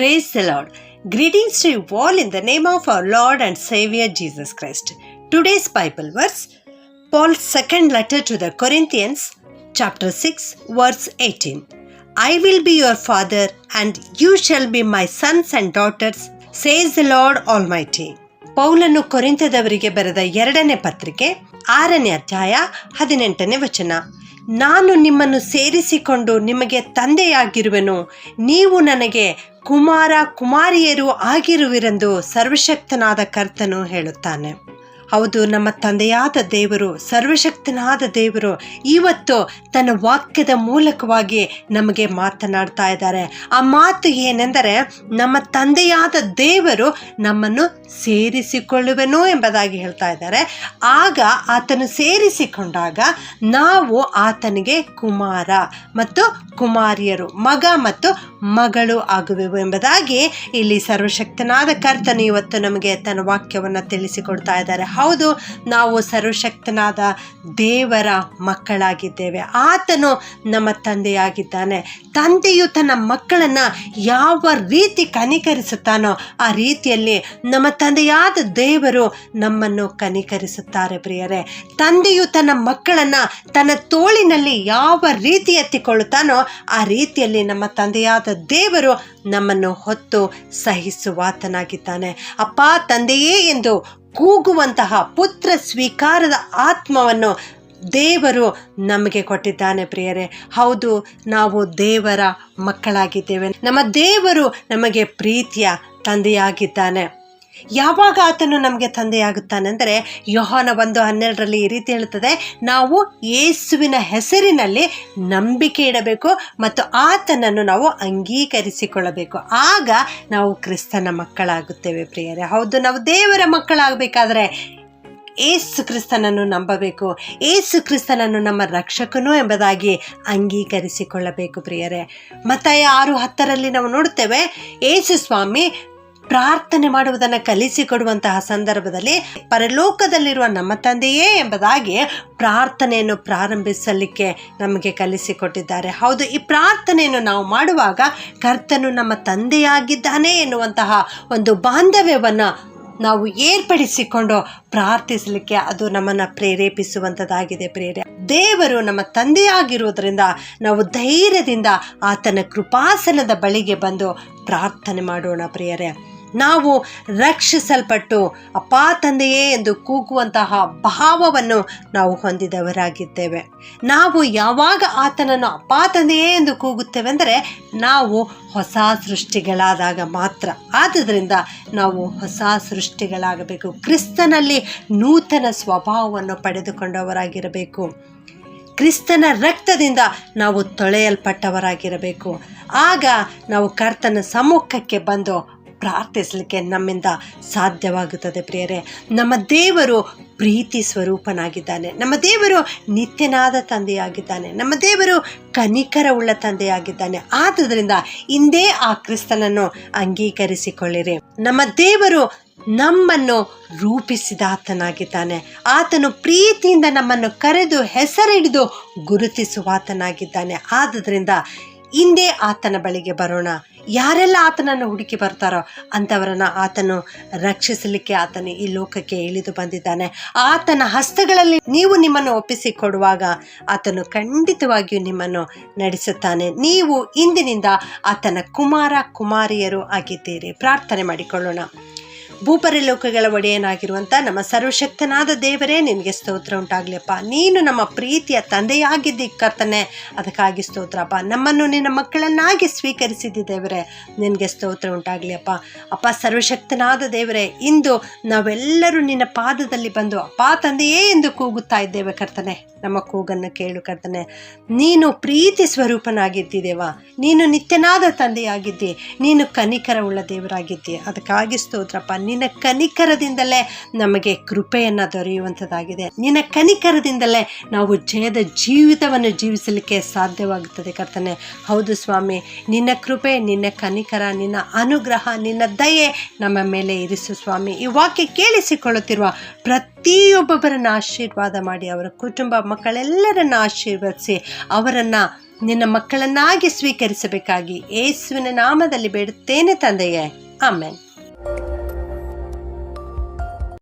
Praise the Lord. Greetings to you all in the name of our Lord and Savior Jesus Christ. Today's Bible verse Paul's second letter to the Corinthians, chapter 6, verse 18. I will be your father, and you shall be my sons and daughters, says the Lord Almighty. ಪೌಲನು ಕೊರಿಂತದವರಿಗೆ ಬರೆದ ಎರಡನೇ ಪತ್ರಿಕೆ ಆರನೇ ಅಧ್ಯಾಯ ಹದಿನೆಂಟನೇ ವಚನ ನಾನು ನಿಮ್ಮನ್ನು ಸೇರಿಸಿಕೊಂಡು ನಿಮಗೆ ತಂದೆಯಾಗಿರುವೆನು. ನೀವು ನನಗೆ ಕುಮಾರ ಕುಮಾರಿಯರು ಆಗಿರುವಿರೆಂದು ಸರ್ವಶಕ್ತನಾದ ಕರ್ತನು ಹೇಳುತ್ತಾನೆ. ಹೌದು, ನಮ್ಮ ತಂದೆಯಾದ ದೇವರು, ಸರ್ವಶಕ್ತನಾದ ದೇವರು ಇವತ್ತು ತನ್ನ ವಾಕ್ಯದ ಮೂಲಕವಾಗಿ ನಮಗೆ ಮಾತನಾಡ್ತಾ ಇದ್ದಾರೆ. ಆ ಮಾತು ಏನೆಂದರೆ, ನಮ್ಮ ತಂದೆಯಾದ ದೇವರು ನಮ್ಮನ್ನು ಸೇರಿಸಿಕೊಳ್ಳುವೆನು ಎಂಬುದಾಗಿ ಹೇಳ್ತಾ ಇದ್ದಾರೆ. ಆಗ ಆತನು ಸೇರಿಸಿಕೊಂಡಾಗ ನಾವು ಆತನಿಗೆ ಕುಮಾರ ಮತ್ತು ಕುಮಾರಿಯರು, ಮಗ ಮತ್ತು ಮಗಳು ಆಗುವೆವು ಎಂಬುದಾಗಿ ಇಲ್ಲಿ ಸರ್ವಶಕ್ತನಾದ ಕರ್ತನು ಇವತ್ತು ನಮಗೆ ತನ್ನ ವಾಕ್ಯವನ್ನು ತಿಳಿಸಿಕೊಡ್ತಾ ಇದ್ದಾರೆ. ಹೌದು, ನಾವು ಸರ್ವಶಕ್ತನಾದ ದೇವರ ಮಕ್ಕಳಾಗಿದ್ದೇವೆ. ಆತನು ನಮ್ಮ ತಂದೆಯಾಗಿದ್ದಾನೆ. ತಂದೆಯು ತನ್ನ ಮಕ್ಕಳನ್ನು ಯಾವ ರೀತಿ ಕನಿಕರಿಸುತ್ತಾನೋ ಆ ರೀತಿಯಲ್ಲಿ ನಮ್ಮ ತಂದೆಯಾದ ದೇವರು ನಮ್ಮನ್ನು ಕನಿಕರಿಸುತ್ತಾರೆ ಪ್ರಿಯರೇ. ತಂದೆಯು ತನ್ನ ಮಕ್ಕಳನ್ನು ತನ್ನ ತೋಳಿನಲ್ಲಿ ಯಾವ ರೀತಿ ಎತ್ತಿಕೊಳ್ಳುತ್ತಾನೋ ಆ ರೀತಿಯಲ್ಲಿ ನಮ್ಮ ತಂದೆಯಾದ ದೇವರು ನಮ್ಮನ್ನು ಹೊತ್ತು ಸಹಿಸುವಾತನಾಗಿದ್ದಾನೆ. ಅಪ್ಪ, ತಂದೆಯೇ ಎಂದು ಕೂಗುವಂತಹ ಪುತ್ರ ಸ್ವೀಕಾರದ ಆತ್ಮವನ್ನು ದೇವರು ನಮಗೆ ಕೊಟ್ಟಿದ್ದಾನೆ ಪ್ರಿಯರೇ. ಹೌದು, ನಾವು ದೇವರ ಮಕ್ಕಳಾಗಿದ್ದೇವೆ. ನಮ್ಮ ದೇವರು ನಮಗೆ ಪ್ರೀತಿಯ ತಂದೆಯಾಗಿದ್ದಾನೆ. ಯಾವಾಗ ಆತನು ನಮಗೆ ತಂದೆಯಾಗುತ್ತಾನೆಂದರೆ ಯೋಹಾನ ಒಂದು ಹನ್ನೆರಡರಲ್ಲಿ ಈ ರೀತಿ ಹೇಳುತ್ತದೆ, ನಾವು ಯೇಸುವಿನ ಹೆಸರಿನಲ್ಲಿ ನಂಬಿಕೆ ಇಡಬೇಕು ಮತ್ತು ಆತನನ್ನು ನಾವು ಅಂಗೀಕರಿಸಿಕೊಳ್ಳಬೇಕು. ಆಗ ನಾವು ಕ್ರಿಸ್ತನ ಮಕ್ಕಳಾಗುತ್ತೇವೆ ಪ್ರಿಯರೇ. ಹೌದು, ನಾವು ದೇವರ ಮಕ್ಕಳಾಗಬೇಕಾದ್ರೆ ಏಸು ಕ್ರಿಸ್ತನನ್ನು ನಂಬಬೇಕು ಏಸು ಕ್ರಿಸ್ತನನ್ನು ನಮ್ಮ ರಕ್ಷಕನು ಎಂಬುದಾಗಿ ಅಂಗೀಕರಿಸಿಕೊಳ್ಳಬೇಕು ಪ್ರಿಯರೇ. ಮತ್ತು ಆರು ಹತ್ತರಲ್ಲಿ ನಾವು ನೋಡುತ್ತೇವೆ ಏಸು ಸ್ವಾಮಿ ಪ್ರಾರ್ಥನೆ ಮಾಡುವುದನ್ನು ಕಲಿಸಿಕೊಡುವಂತಹ ಸಂದರ್ಭದಲ್ಲಿ ಪರಲೋಕದಲ್ಲಿರುವ ನಮ್ಮ ತಂದೆಯೇ ಎಂಬುದಾಗಿ ಪ್ರಾರ್ಥನೆಯನ್ನು ಪ್ರಾರಂಭಿಸಲಿಕ್ಕೆ ನಮಗೆ ಕಲಿಸಿಕೊಟ್ಟಿದ್ದಾರೆ. ಹೌದು, ಈ ಪ್ರಾರ್ಥನೆಯನ್ನು ನಾವು ಮಾಡುವಾಗ ಕರ್ತನು ನಮ್ಮ ತಂದೆಯಾಗಿದ್ದಾನೆ ಎನ್ನುವಂತಹ ಒಂದು ಬಾಂಧವ್ಯವನ್ನು ನಾವು ಏರ್ಪಡಿಸಿಕೊಂಡು ಪ್ರಾರ್ಥಿಸಲಿಕ್ಕೆ ಅದು ನಮ್ಮನ್ನು ಪ್ರೇರೇಪಿಸುವಂಥದ್ದಾಗಿದೆ ಪ್ರೇರೆ ದೇವರು ನಮ್ಮ ತಂದೆಯಾಗಿರುವುದರಿಂದ ನಾವು ಧೈರ್ಯದಿಂದ ಆತನ ಕೃಪಾಸನದ ಬಳಿಗೆ ಬಂದು ಪ್ರಾರ್ಥನೆ ಮಾಡೋಣ ಪ್ರಿಯರೇ. ನಾವು ರಕ್ಷಿಸಲ್ಪಟ್ಟು ಅಪ್ಪ ತಂದೆಯೇ ಎಂದು ಕೂಗುವಂತಹ ಭಾವವನ್ನು ನಾವು ಹೊಂದಿದವರಾಗಿದ್ದೇವೆ. ನಾವು ಯಾವಾಗ ಆತನನ್ನು ಅಪ್ಪ ತಂದೆಯೇ ಎಂದು ಕೂಗುತ್ತೇವೆ ಅಂದರೆ ನಾವು ಹೊಸ ಸೃಷ್ಟಿಗಳಾದಾಗ ಮಾತ್ರ. ಆದ್ದರಿಂದ ನಾವು ಹೊಸ ಸೃಷ್ಟಿಗಳಾಗಬೇಕು. ಕ್ರಿಸ್ತನಲ್ಲಿ ನೂತನ ಸ್ವಭಾವವನ್ನು ಪಡೆದುಕೊಂಡವರಾಗಿರಬೇಕು. ಕ್ರಿಸ್ತನ ರಕ್ತದಿಂದ ನಾವು ತೊಳೆಯಲ್ಪಟ್ಟವರಾಗಿರಬೇಕು. ಆಗ ನಾವು ಕರ್ತನ ಸಮ್ಮುಖಕ್ಕೆ ಬಂದು ಪ್ರಾರ್ಥಿಸಲಿಕ್ಕೆ ನಮ್ಮಿಂದ ಸಾಧ್ಯವಾಗುತ್ತದೆ ಪ್ರಿಯರೇ. ನಮ್ಮ ದೇವರು ಪ್ರೀತಿ ಸ್ವರೂಪನಾಗಿದ್ದಾನೆ. ನಮ್ಮ ದೇವರು ನಿತ್ಯನಾದ ತಂದೆಯಾಗಿದ್ದಾನೆ. ನಮ್ಮ ದೇವರು ಕನಿಕರ ಉಳ್ಳ ತಂದೆಯಾಗಿದ್ದಾನೆ. ಆದುದರಿಂದ ಇಂದೇ ಆ ಕ್ರಿಸ್ತನನ್ನು ಅಂಗೀಕರಿಸಿಕೊಳ್ಳಿರಿ. ನಮ್ಮ ದೇವರು ನಮ್ಮನ್ನು ರೂಪಿಸಿದ ಆತನಾಗಿದ್ದಾನೆ ಆತನು ಪ್ರೀತಿಯಿಂದ ನಮ್ಮನ್ನು ಕರೆದು ಹೆಸರಿಡಿದು ಗುರುತಿಸುವಾತನಾಗಿದ್ದಾನೆ. ಆದ್ದರಿಂದ ಹಿಂದೆ ಆತನ ಬಳಿಗೆ ಬರೋಣ. ಯಾರೆಲ್ಲ ಆತನನ್ನು ಹುಡುಕಿ ಬರ್ತಾರೋ ಅಂಥವರನ್ನು ಆತನು ರಕ್ಷಿಸಲಿಕ್ಕೆ ಆತನು ಈ ಲೋಕಕ್ಕೆ ಇಳಿದು ಬಂದಿದ್ದಾನೆ. ಆತನ ಹಸ್ತಗಳಲ್ಲಿ ನೀವು ನಿಮ್ಮನ್ನು ಒಪ್ಪಿಸಿಕೊಡುವಾಗ ಆತನು ಖಂಡಿತವಾಗಿಯೂ ನಿಮ್ಮನ್ನು ನಡೆಸುತ್ತಾನೆ. ನೀವು ಇಂದಿನಿಂದ ಆತನ ಕುಮಾರ, ಕುಮಾರಿಯರು ಆಗಿದ್ದೀರಿ. ಪ್ರಾರ್ಥನೆ ಮಾಡಿಕೊಳ್ಳೋಣ. ಭೂಪರಿ ಲೋಕಗಳ ಒಡೆಯನಾಗಿರುವಂಥ ನಮ್ಮ ಸರ್ವಶಕ್ತನಾದ ದೇವರೇ, ನಿನಗೆ ಸ್ತೋತ್ರ ಉಂಟಾಗಲಿಯಪ್ಪ. ನೀನು ನಮ್ಮ ಪ್ರೀತಿಯ ತಂದೆಯಾಗಿದ್ದಿ ಕರ್ತನೆ, ಅದಕ್ಕಾಗಿ ಸ್ತೋತ್ರಪ್ಪ. ನಮ್ಮನ್ನು ನಿನ್ನ ಮಕ್ಕಳನ್ನಾಗಿ ಸ್ವೀಕರಿಸಿದ್ದಿ ದೇವರೇ, ನಿನಗೆ ಸ್ತೋತ್ರ ಉಂಟಾಗಲಿಯಪ್ಪ. ಅಪ್ಪ, ಸರ್ವಶಕ್ತನಾದ ದೇವರೇ, ಇಂದು ನಾವೆಲ್ಲರೂ ನಿನ್ನ ಪಾದದಲ್ಲಿ ಬಂದು ಅಪ್ಪ, ತಂದೆಯೇ ಎಂದು ಕೂಗುತ್ತಾ ಇದ್ದೇವೆ ಕರ್ತನೆ. ನಮ್ಮ ಕೂಗನ್ನು ಕೇಳು ಕರ್ತನೆ. ನೀನು ಪ್ರೀತಿ ಸ್ವರೂಪನಾಗಿದ್ದಿದ್ದೇವ ನೀನು ನಿತ್ಯನಾದ ತಂದೆಯಾಗಿದ್ದಿ. ನೀನು ಕನಿಕರ ಉಳ್ಳ ದೇವರಾಗಿದ್ದಿ. ಅದಕ್ಕಾಗಿ ಸ್ತೋತ್ರಪ್ಪ. ನಿನ್ನ ಕನಿಕರದಿಂದಲೇ ನಮಗೆ ಕೃಪೆಯನ್ನು ದೊರೆಯುವಂಥದ್ದಾಗಿದೆ ನಿನ್ನ ಕನಿಕರದಿಂದಲೇ ನಾವು ಜಯದ ಜೀವಿತವನ್ನು ಜೀವಿಸಲಿಕ್ಕೆ ಸಾಧ್ಯವಾಗುತ್ತದೆ ಕರ್ತನೆ. ಹೌದು ಸ್ವಾಮಿ, ನಿನ್ನ ಕೃಪೆ, ನಿನ್ನ ಕನಿಕರ, ನಿನ್ನ ಅನುಗ್ರಹ, ನಿನ್ನ ದಯೆ ನಮ್ಮ ಮೇಲೆ ಇರಿಸು ಸ್ವಾಮಿ. ಈ ವಾಕ್ಯ ಕೇಳಿಸಿಕೊಳ್ಳುತ್ತಿರುವ ಪ್ರತಿಯೊಬ್ಬೊಬ್ಬರನ್ನು ಆಶೀರ್ವಾದ ಮಾಡಿ, ಅವರ ಕುಟುಂಬ ಮಕ್ಕಳೆಲ್ಲರನ್ನು ಆಶೀರ್ವದಿಸಿ, ಅವರನ್ನು ನಿನ್ನ ಮಕ್ಕಳನ್ನಾಗಿ ಸ್ವೀಕರಿಸಬೇಕಾಗಿ ಯೇಸುವಿನ ನಾಮದಲ್ಲಿ ಬೇಡುತ್ತೇನೆ ತಂದೆಯೇ. ಆಮೇನ್.